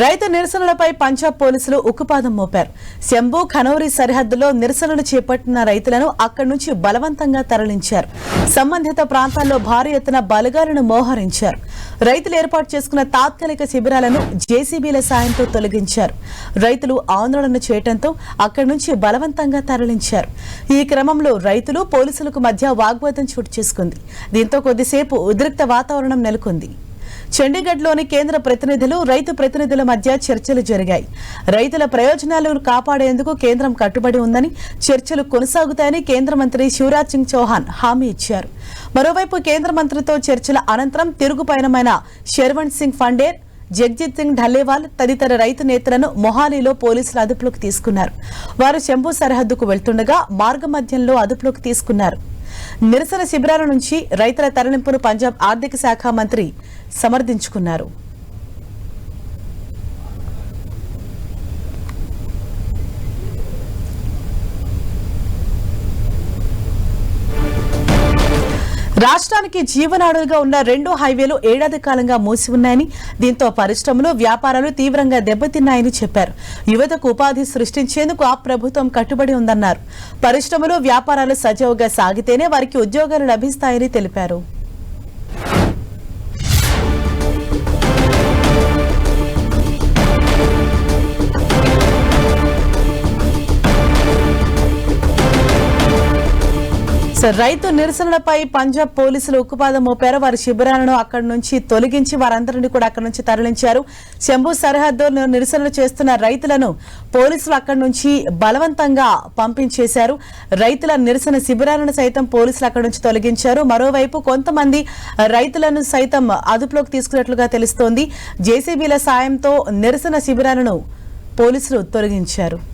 రైతు నిరసనలపై పంజాబ్ పోలీసులు ఉక్కుపాదం మోపారు. శంభు ఖనౌరి సరిహద్దులో నిరసనలు చేపట్టిన రైతులను అక్కడి నుంచి బలవంతంగా తరలించారు. సంబంధిత ప్రాంతాల్లో భారీ ఎత్తున బలగాలను మోహరించారు. రైతులు ఏర్పాటు చేసుకున్న తాత్కాలిక శిబిరాలను జేసీబీల సాయంతో తొలగించారు. రైతులు ఆందోళన చేయడంతో అక్కడి నుంచి బలవంతంగా తరలించారు. ఈ క్రమంలో రైతులు పోలీసులకు మధ్య వాగ్వాదం చోటు చేసుకుంది. దీంతో కొద్దిసేపు ఉద్రిక్త వాతావరణం నెలకొంది. చండీగఢ్లోని కేంద్ర ప్రతినిధులు రైతు ప్రతినిధుల మధ్య చర్చలు జరిగాయి. రైతుల ప్రయోజనాలను కాపాడేందుకు కేంద్రం కట్టుబడి ఉందని చర్చలు కొనసాగుతాయని కేంద్ర మంత్రి శివరాజ్ సింగ్ చౌహాన్ హామీ ఇచ్చారు. మరోవైపు కేంద్ర మంత్రితో చర్చల అనంతరం తిరుగు పయనమైన శర్వణ్ సింగ్ ఫండేర్ జగ్జిత్ సింగ్ ఢల్లేవాల్ తదితర రైతు నేతలను మొహాలీలో పోలీసులు అదుపులోకి తీసుకున్నారు. వారు శంభు సరిహద్దుకు వెళ్తుండగా మార్గమధ్యంలో అదుపులోకి తీసుకున్నారు. నిరసన శిబిరాల నుంచి రైతుల తరలింపును పంజాబ్ ఆర్థిక శాఖ మంత్రి సమర్థించుకున్నారు. రాష్ట్రానికి జీవనాడులుగా ఉన్న రెండు హైవేలు ఏడాది కాలంగా మూసి ఉన్నాయని దీంతో పరిశ్రమలు వ్యాపారాలు తీవ్రంగా దెబ్బతిన్నాయని చెప్పారు. యువతకు ఉపాధి సృష్టించేందుకు ఆ ప్రభుత్వం కట్టుబడి ఉందన్నారు. పరిశ్రమలు వ్యాపారాలు సజావుగా సాగితేనే వారికి ఉద్యోగాలు లభిస్తాయని తెలిపారు. రైతు నిరసనలపై పంజాబ్ పోలీసులు ఉక్కుపాదం మోపారు. వారి శిబిరాలను అక్కడి నుంచి తొలగించి వారందరినీ కూడా అక్కడి నుంచి తరలించారు. శంభు సరిహద్దులో నిరసనలు చేస్తున్న రైతులను పోలీసులు అక్కడి నుంచి బలవంతంగా పంపించేశారు. రైతుల నిరసన శిబిరాలను సైతం పోలీసులు అక్కడి నుంచి తొలగించారు. మరోవైపు కొంతమంది రైతులను సైతం అదుపులోకి తీసుకున్నట్లుగా తెలుస్తోంది. జేసీబీల సాయంతో నిరసన శిబిరాలను పోలీసులు తొలగించారు.